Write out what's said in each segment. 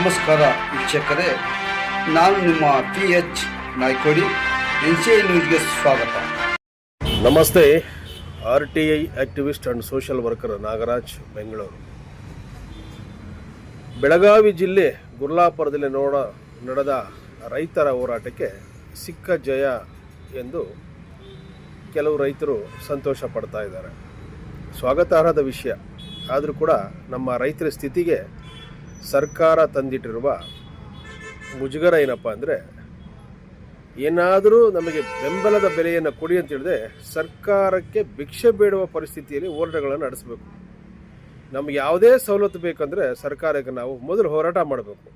ನಮಸ್ಕಾರ ವೀಕ್ಷಕರೇ, ನಾನು ನಿಮ್ಮ P H Naikodi, N C I ನ್ಯೂಸ್ಗೆ ಸ್ವಾಗತ. ನಮಸ್ತೆ, R T I activist and social worker Nagaraj, Bengaluru. Belagavi ಜಿಲ್ಲೆ ಗುರ್ಲಾಪುರದಲ್ಲಿ ನೋಡ, ನಡೆದ ರೈತರ ಹೋರಾಟಕ್ಕೆ ಸಿಕ್ಕ ಜಯ ಎಂದು ಕೆಲವು ರೈತರು ಸಂತೋಷ ಪಡ್ತಾ ಇದ್ದಾರೆ. ಸ್ವಾಗತಾರ್ಹದ ವಿಷಯ. ಆದರೂ ಕೂಡ ನಮ್ಮ ರೈತರ ಸ್ಥಿತಿಗೆ ಸರ್ಕಾರ ತಂದಿಟ್ಟಿರುವ ಮುಜುಗರ ಏನಪ್ಪ ಅಂದರೆ, ಏನಾದರೂ ನಮಗೆ ಬೆಂಬಲದ ಬೆಲೆಯನ್ನು ಕೊಡಿ ಅಂತ ಸರ್ಕಾರಕ್ಕೆ ಭಿಕ್ಷೆ ಬೇಡುವ ಪರಿಸ್ಥಿತಿಯಲ್ಲಿ ಹೋರಾಟಗಳನ್ನು ನಡೆಸಬೇಕು. ನಮ್ಗೆ ಯಾವುದೇ ಸವಲತ್ತು ಬೇಕಂದರೆ ಸರ್ಕಾರಕ್ಕೆ ನಾವು ಮೊದಲು ಹೋರಾಟ ಮಾಡಬೇಕು.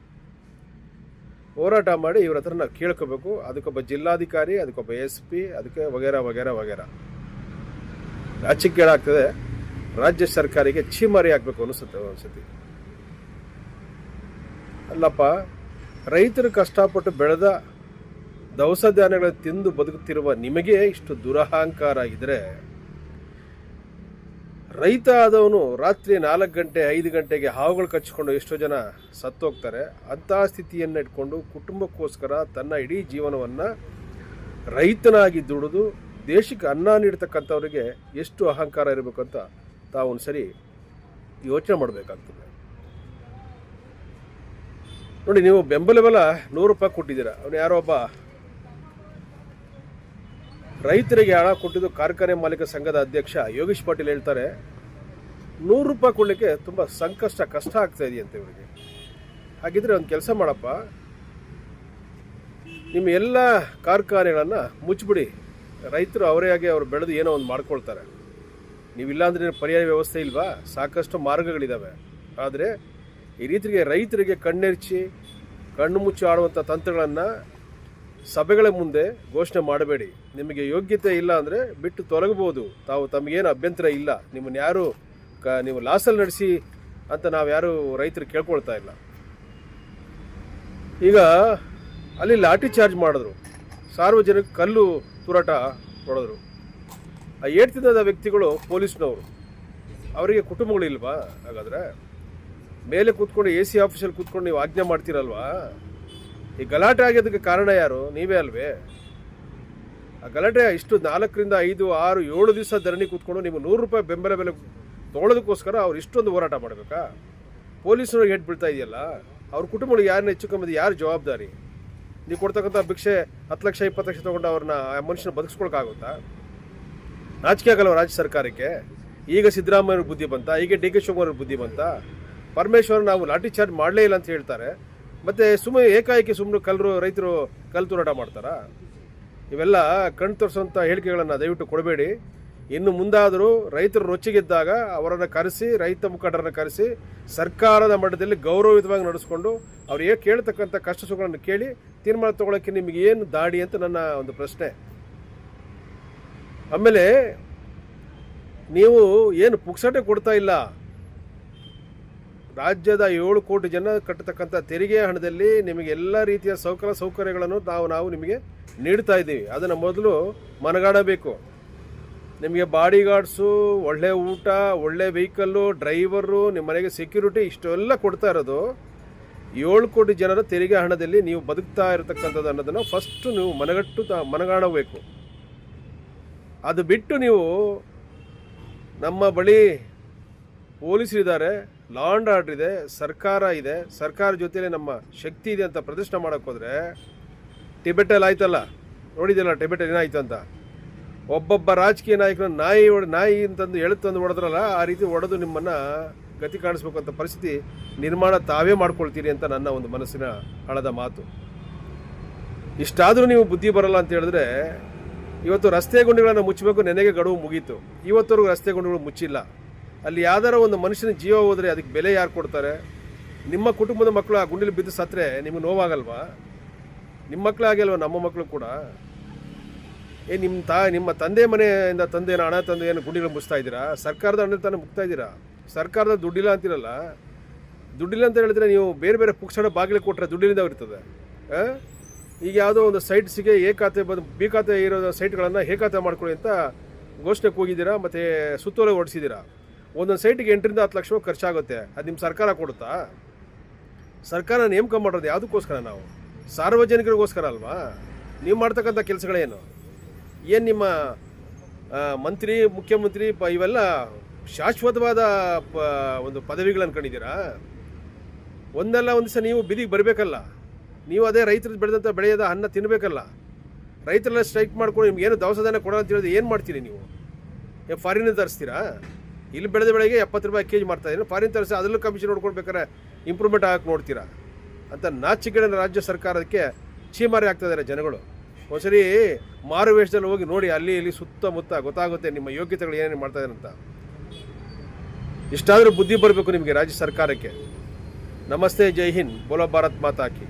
ಹೋರಾಟ ಮಾಡಿ ಇವ್ರ ಹತ್ರ ನಾವು ಕೇಳ್ಕೋಬೇಕು. ಅದಕ್ಕೊಬ್ಬ ಜಿಲ್ಲಾಧಿಕಾರಿ ಅದಕ್ಕೊಬ್ಬ ಎಸ್ ಪಿ, ಅದಕ್ಕೆ ವಗೇರ ವಗೇರ ವಗೇರ. ರಾಜ್ಯಕ್ಕೆ ಕೇಳಾಗ್ತದೆ, ರಾಜ್ಯ ಸರ್ಕಾರಿಗೆ ಛೀಮಾರಿ ಹಾಕಬೇಕು ಅನಿಸುತ್ತೆ ಒಂದ್ಸತಿ. ಅಲ್ಲಪ್ಪ, ರೈತರು ಕಷ್ಟಪಟ್ಟು ಬೆಳೆದ ದವಸ ಧಾನ್ಯಗಳನ್ನು ತಿಂದು ಬದುಕುತ್ತಿರುವ ನಿಮಗೆ ಇಷ್ಟು ದುರಹಂಕಾರ ಆಗಿದ್ರೆ, ರೈತ ಆದವನು ರಾತ್ರಿ ನಾಲ್ಕು ಗಂಟೆ, ಐದು ಗಂಟೆಗೆ ಹಾವುಗಳು ಕಚ್ಚಿಕೊಂಡು ಎಷ್ಟೋ ಜನ ಸತ್ತೋಗ್ತಾರೆ. ಅಂತಹ ಸ್ಥಿತಿಯನ್ನು ಇಟ್ಕೊಂಡು ಕುಟುಂಬಕ್ಕೋಸ್ಕರ ತನ್ನ ಇಡೀ ಜೀವನವನ್ನು ರೈತನಾಗಿ ದುಡಿದು ದೇಶಕ್ಕೆ ಅನ್ನ ನೀಡ್ತಕ್ಕಂಥವ್ರಿಗೆ ಎಷ್ಟು ಅಹಂಕಾರ ಇರಬೇಕಂತ ಅಂತ ತಾವು ಒಂದು ಸರಿ ಯೋಚನೆ ಮಾಡಬೇಕಾಗ್ತದೆ. ನೋಡಿ, ನೀವು ಬೆಂಬಲ ಬೆಲ ನೂರು ರೂಪಾಯಿ ಕೊಟ್ಟಿದ್ದೀರಾ. ಅವನು ಯಾರೋ ಒಬ್ಬ ರೈತರಿಗೆ ಹಣ ಕೊಟ್ಟಿದ್ದು ಕಾರ್ಖಾನೆ ಮಾಲೀಕ ಸಂಘದ ಅಧ್ಯಕ್ಷ ಯೋಗೇಶ್ ಪಾಟೀಲ್ ಹೇಳ್ತಾರೆ, ನೂರು ರೂಪಾಯಿ ಕೊಡಲಿಕ್ಕೆ ತುಂಬ ಸಂಕಷ್ಟ, ಕಷ್ಟ ಆಗ್ತಾ ಇದೆಯಂತೆ ಇವರಿಗೆ. ಹಾಗಿದ್ರೆ ಒಂದು ಕೆಲಸ ಮಾಡಪ್ಪ. ನಿಮ್ಮ ಎಲ್ಲ ಕಾರ್ಖಾನೆಗಳನ್ನು ಮುಚ್ಚಿಬಿಡಿ. ರೈತರು ಅವರೇ ಆಗಿ ಅವ್ರು ಬೆಳೆದು ಏನೋ ಒಂದು ಮಾಡ್ಕೊಳ್ತಾರೆ. ನೀವಿಲ್ಲ ಅಂದ್ರೆ ಪರ್ಯಾಯ ವ್ಯವಸ್ಥೆ ಇಲ್ವಾ? ಸಾಕಷ್ಟು ಮಾರ್ಗಗಳಿದ್ದಾವೆ ಆದರೆ ಈ ರೀತಿಗೆ ರೈತರಿಗೆ ಕಣ್ಣೆರ್ಚಿ, ಕಣ್ಣು ಮುಚ್ಚಿ ಆಡುವಂಥ ತಂತ್ರಗಳನ್ನು ಸಭೆಗಳ ಮುಂದೆ ಘೋಷಣೆ ಮಾಡಬೇಡಿ. ನಿಮಗೆ ಯೋಗ್ಯತೆ ಇಲ್ಲ ಅಂದರೆ ಬಿಟ್ಟು ತೊಲಗಬಹುದು. ತಾವು ತಮಗೇನು ಅಭ್ಯಂತರ ಇಲ್ಲ. ನಿಮ್ಮನ್ನು ಯಾರು ಕ, ನೀವು ಲಾಸಲ್ಲಿ ನಡೆಸಿ ಅಂತ ನಾವು ಯಾರು ರೈತರು ಕೇಳ್ಕೊಳ್ತಾ ಇಲ್ಲ. ಈಗ ಅಲ್ಲಿ ಲಾಠಿ ಚಾರ್ಜ್ ಮಾಡಿದ್ರು. ಸಾರ್ವಜನಿಕ ಕಲ್ಲು ತೂರಾಟ ಹೊಡೆದ್ರು. ಆ ಏಡ್ತಿದ್ದ ವ್ಯಕ್ತಿಗಳು ಪೊಲೀಸ್ನವರು. ಅವರಿಗೆ ಕುಟುಂಬಗಳಿಲ್ವಾ ಹಾಗಾದ್ರೆ? ಮೇಲೆ ಕೂತ್ಕೊಂಡು ಎ ಸಿ ಆಫೀಸಲ್ಲಿ ಕೂತ್ಕೊಂಡು ನೀವು ಆಜ್ಞೆ ಮಾಡ್ತೀರಲ್ವಾ? ಈ ಗಲಾಟೆ ಆಗೋದಕ್ಕೆ ಕಾರಣ ಯಾರು? ನೀವೇ ಅಲ್ವೇ? ಆ ಗಲಾಟೆ ಇಷ್ಟು ನಾಲ್ಕರಿಂದ ಐದು, ಆರು, ಏಳು ದಿವಸ ಧರಣಿ ಕೂತ್ಕೊಂಡು ನೀವು ನೂರು ರೂಪಾಯಿ ಬೆಂಬಲ ಬೆಲೆ ತೊಗೊಳೋದಕ್ಕೋಸ್ಕರ ಅವ್ರು ಇಷ್ಟೊಂದು ಹೋರಾಟ ಮಾಡಬೇಕಾ? ಪೊಲೀಸರಿಗೆ ಹೆಡ್ ಬೀಳ್ತಾ ಇದೆಯಲ್ಲ, ಅವ್ರ ಕುಟುಂಬಗಳಿಗೆ ಯಾರನ್ನ ಹೆಚ್ಚು ಯಾರು ಜವಾಬ್ದಾರಿ? ನೀವು ಕೊಡ್ತಕ್ಕಂಥ ಭಿಕ್ಷೆ ಹತ್ತು ಲಕ್ಷ, ಇಪ್ಪತ್ತು ಲಕ್ಷ ತೊಗೊಂಡು ಅವ್ರನ್ನ ಆ ಮನುಷ್ಯನ ಬದುಕಿಸ್ಕೊಳಕ್ಕಾಗುತ್ತಾ ರಾಜಕೀಯ ಆಗಲ್ಲ ರಾಜ್ಯ ಸರ್ಕಾರಕ್ಕೆ? ಈಗ ಸಿದ್ದರಾಮಯ್ಯ ಬುದ್ಧಿ ಬಂತ? ಈಗ ಡಿ ಕೆ ಶಿವಕುಮಾರ್ ಬುದ್ಧಿ ಬಂತ? ಪರಮೇಶ್ವರ್ ನಾವು ಲಾಠಿ ಚಾರ್ಜ್ ಮಾಡಲೇ ಇಲ್ಲ ಅಂತ ಹೇಳ್ತಾರೆ. ಮತ್ತೆ ಸುಮ್ಮನೆ ಏಕಾಏಕಿ ಸುಮ್ಮನೆ ಕಲ್ಲರು ರೈತರು ಕಲ್ಲು ತೂರಾಟ ಮಾಡ್ತಾರಾ? ಇವೆಲ್ಲ ಕಣ್ ತೋರಿಸುವಂಥ ಹೇಳಿಕೆಗಳನ್ನು ದಯವಿಟ್ಟು ಕೊಡಬೇಡಿ. ಇನ್ನು ಮುಂದಾದರೂ ರೈತರು ರೊಚ್ಚಿಗೆದ್ದಾಗ ಅವರನ್ನು ಕರೆಸಿ, ರೈತ ಮುಖಂಡರನ್ನು ಕರೆಸಿ, ಸರ್ಕಾರದ ಮಟ್ಟದಲ್ಲಿ ಗೌರವಯುತವಾಗಿ ನಡೆಸ್ಕೊಂಡು ಅವ್ರು ಏನು ಕೇಳ್ತಕ್ಕಂಥ ಕಷ್ಟ ಸುಖಗಳನ್ನು ಕೇಳಿ ತೀರ್ಮಾನ ತಗೊಳ್ಳೋಕ್ಕೆ ನಿಮಗೆ ಏನು ದಾಡಿ ಅಂತ ನನ್ನ ಒಂದು ಪ್ರಶ್ನೆ. ಆಮೇಲೆ ನೀವು ಏನು ಪುಕ್ಸಟೆ ಕೊಡ್ತಾ ಇಲ್ಲ ರಾಜ್ಯದ ಏಳು ಕೋಟಿ ಜನ ಕಟ್ಟತಕ್ಕಂಥ ತೆರಿಗೆ ಹಣದಲ್ಲಿ ನಿಮಗೆ ಎಲ್ಲ ರೀತಿಯ ಸೌಕರ್ಯ ಸೌಕರ್ಯಗಳನ್ನು ನಾವು ನಾವು ನಿಮಗೆ ನೀಡ್ತಾ ಇದ್ದೀವಿ. ಅದನ್ನು ಮೊದಲು ಮನಗಾಡಬೇಕು ನಿಮಗೆ ಬಾಡಿ ಗಾರ್ಡ್ಸು ಒಳ್ಳೆ ಊಟ, ಒಳ್ಳೆ ವೆಹಿಕಲ್ಲು, ಡ್ರೈವರು, ನಿಮ್ಮ ಮನೆಗೆ ಸೆಕ್ಯೂರಿಟಿ ಇಷ್ಟೆಲ್ಲ ಕೊಡ್ತಾ ಇರೋದು. ಏಳು ಕೋಟಿ ಜನರ ತೆರಿಗೆ ಹಣದಲ್ಲಿ ನೀವು ಬದುಕ್ತಾ ಇರತಕ್ಕಂಥದ್ದು ಅನ್ನೋದನ್ನು ಫಸ್ಟು ನೀವು ಮನಗಟ್ಟು ಮನಗಾಣಬೇಕು ಅದು ಬಿಟ್ಟು ನೀವು ನಮ್ಮ ಬಳಿ ಪೊಲೀಸರಿದ್ದಾರೆ. ಲಾ ಆರ್ಡರ್ ಇದೆ, ಸರ್ಕಾರ ಇದೆ, ಸರ್ಕಾರ ಜೊತೆಯಲ್ಲಿ ನಮ್ಮ ಶಕ್ತಿ ಇದೆ ಅಂತ ಪ್ರದರ್ಶನ ಮಾಡೋಕ್ಕೆ ಹೋದರೆ ಟಿಬೆಟಲ್ಲಿ ಆಯ್ತಲ್ಲ? ನೋಡಿದ್ಯಲ್ಲ ಟಿಬೆಟಲ್ಲಿ ಏನಾಯ್ತು ಅಂತ? ಒಬ್ಬೊಬ್ಬ ರಾಜಕೀಯ ನಾಯಕನ ನಾಯಿ ನಾಯಿ ಅಂತಂದು ಎಳುತ್ತಂದು ಹೊಡೆದ್ರಲ್ಲ, ಆ ರೀತಿ ಹೊಡೆದು ನಿಮ್ಮನ್ನು ಗತಿ ಕಾಣಿಸ್ಬೇಕು ಅಂತ ಪರಿಸ್ಥಿತಿ ನಿರ್ಮಾಣ ತಾವೇ ಮಾಡ್ಕೊಳ್ತೀರಿ ಅಂತ ನನ್ನ ಒಂದು ಮನಸ್ಸಿನ ಹಳದ ಮಾತು. ಇಷ್ಟಾದರೂ ನೀವು ಬುದ್ಧಿ ಬರಲ್ಲ ಅಂತ ಹೇಳಿದ್ರೆ, ಇವತ್ತು ರಸ್ತೆ ಗುಂಡಿಗಳನ್ನು ಮುಚ್ಚಬೇಕು, ನೆನೆಗೆ ಗಡುವು ಮುಗೀತು. ಇವತ್ತವರೆಗೂ ರಸ್ತೆ ಗುಂಡಿಗಳು ಮುಚ್ಚಿಲ್ಲ. ಅಲ್ಲಿ ಯಾವ್ದಾರ ಒಂದು ಮನುಷ್ಯನ ಜೀವ ಹೋದರೆ ಅದಕ್ಕೆ ಬೆಲೆ ಯಾರು ಕೊಡ್ತಾರೆ? ನಿಮ್ಮ ಕುಟುಂಬದ ಮಕ್ಕಳು ಆ ಗುಂಡಿಲಿ ಬಿದ್ದು ಸತ್ತರೆ ನಿಮಗೆ ನೋವಾಗಲ್ವಾ? ನಿಮ್ಮ ಮಕ್ಕಳಾಗೆ ಅಲ್ವಾ? ನಮ್ಮ ಮಕ್ಕಳು ಕೂಡ. ಏ ನಿಮ್ಮ ತಾ, ನಿಮ್ಮ ತಂದೆ ಮನೆಯಿಂದ ತಂದೆನ ಹಣ ತಂದೆ ಏನು ಗುಂಡಿಗಳು ಮುಗಿಸ್ತಾ ಇದ್ದೀರಾ? ಸರ್ಕಾರದ ಹಣ ತಾನೇ ಮುಗ್ತಾ ಇದ್ದೀರಾ? ಸರ್ಕಾರದ ದುಡ್ಡಿಲ್ಲ ಅಂತಿರಲ್ಲ? ದುಡ್ಡಿಲ್ಲ ಅಂತ ಹೇಳಿದ್ರೆ ನೀವು ಬೇರೆ ಬೇರೆ ಪುಕ್ಸಡ ಬಾಗಿಲು ಕೊಟ್ಟರೆ ದುಡ್ಡಿನಿಂದ ಇರ್ತದೆ? ಈಗ ಯಾವುದೋ ಒಂದು ಸೈಟ್ಸಿಗೆ ಎ ಖಾತೆ ಬಂದು ಬಿ ಖಾತೆ ಇರೋ ಸೈಟ್ಗಳನ್ನು ಹೇ ಖಾತೆ ಮಾಡ್ಕೊಳ್ಳಿ ಅಂತ ಘೋಷಣೆ ಕೂಗಿದ್ದೀರಾ ಮತ್ತು ಸುತ್ತೋಲೆ ಹೊಡಿಸಿದ್ದೀರಾ ಒಂದೊಂದು ಸೈಟಿಗೆ ಎಂಟರಿಂದ ಹತ್ತು ಲಕ್ಷ ಖರ್ಚಾಗುತ್ತೆ. ಅದು ನಿಮ್ಮ ಸರ್ಕಾರ ಕೊಡುತ್ತಾ? ಸರ್ಕಾರ ನೇಮಕ ಮಾಡೋದು ಯಾವುದಕ್ಕೋಸ್ಕರ ನಾವು? ಸಾರ್ವಜನಿಕರಿಗೋಸ್ಕರ ಅಲ್ವಾ? ನೀವು ಮಾಡ್ತಕ್ಕಂಥ ಕೆಲಸಗಳೇನು? ಏನು ನಿಮ್ಮ ಮಂತ್ರಿ, ಮುಖ್ಯಮಂತ್ರಿ ಪ, ಇವೆಲ್ಲ ಶಾಶ್ವತವಾದ, ಪ, ಒಂದು ಪದವಿಗಳು ಕಂಡಿದ್ದೀರಾ ಒಂದಲ್ಲ ಒಂದು ದಿವಸ ನೀವು ಬಿದಿಗೆ ಬರಬೇಕಲ್ಲ. ನೀವು ಅದೇ ರೈತರು ಬೆಳೆದಂಥ ಬೆಳೆಯದ ಅನ್ನ ತಿನ್ನಬೇಕಲ್ಲ ರೈತರೆಲ್ಲ ಸ್ಟ್ರೈಕ್ ಮಾಡ್ಕೊಂಡು ನಿಮ್ಗೆ ಏನು ದವಸದಾನ ಕೊಡೋ ಅಂತ ಏನು ಮಾಡ್ತೀರಿ ನೀವು? ಫಾರಿನ್ ತರಿಸ್ತೀರಾ? ಇಲ್ಲಿ ಬೆಳೆದ ಬೆಳೆಗೆ ಎಪ್ಪತ್ತು ರೂಪಾಯಿ ಕೆ ಜಿ ಮಾಡ್ತಾ ಇದ್ದೀನಿ ಫಾರಿನ್ ತರಿಸಿ ಅದರಲ್ಲೂ ಕಮಿಷನ್ ನೋಡ್ಕೊಳ್ಬೇಕಾರೆ ಇಂಪ್ರೂವ್ಮೆಂಟ್ ಆಗಕ್ಕೆ ನೋಡ್ತೀರಾ? ಅಂತ ನಾಚಿಕೆಡ ರಾಜ್ಯ ಸರ್ಕಾರಕ್ಕೆ ಚೀಮಾರಿ ಆಗ್ತಾ ಇದ್ದಾರೆ ಜನಗಳು. ಒಂದ್ಸರಿ ಮಾರು ವೇಷದಲ್ಲಿ ಹೋಗಿ ನೋಡಿ, ಅಲ್ಲಿ ಇಲ್ಲಿ ಸುತ್ತಮುತ್ತ ಗೊತ್ತಾಗುತ್ತೆ ನಿಮ್ಮ ಯೋಗ್ಯತೆಗಳು ಏನೇನು ಮಾಡ್ತಾ ಅಂತ. ಇಷ್ಟಾದರೂ ಬುದ್ಧಿ ಬರಬೇಕು ನಿಮಗೆ ರಾಜ್ಯ ಸರ್ಕಾರಕ್ಕೆ. ನಮಸ್ತೆ, ಜೈ ಹಿಂದ್. ಬೋಲೋ ಭಾರತ್ ಮಾತಾ ಕಿ.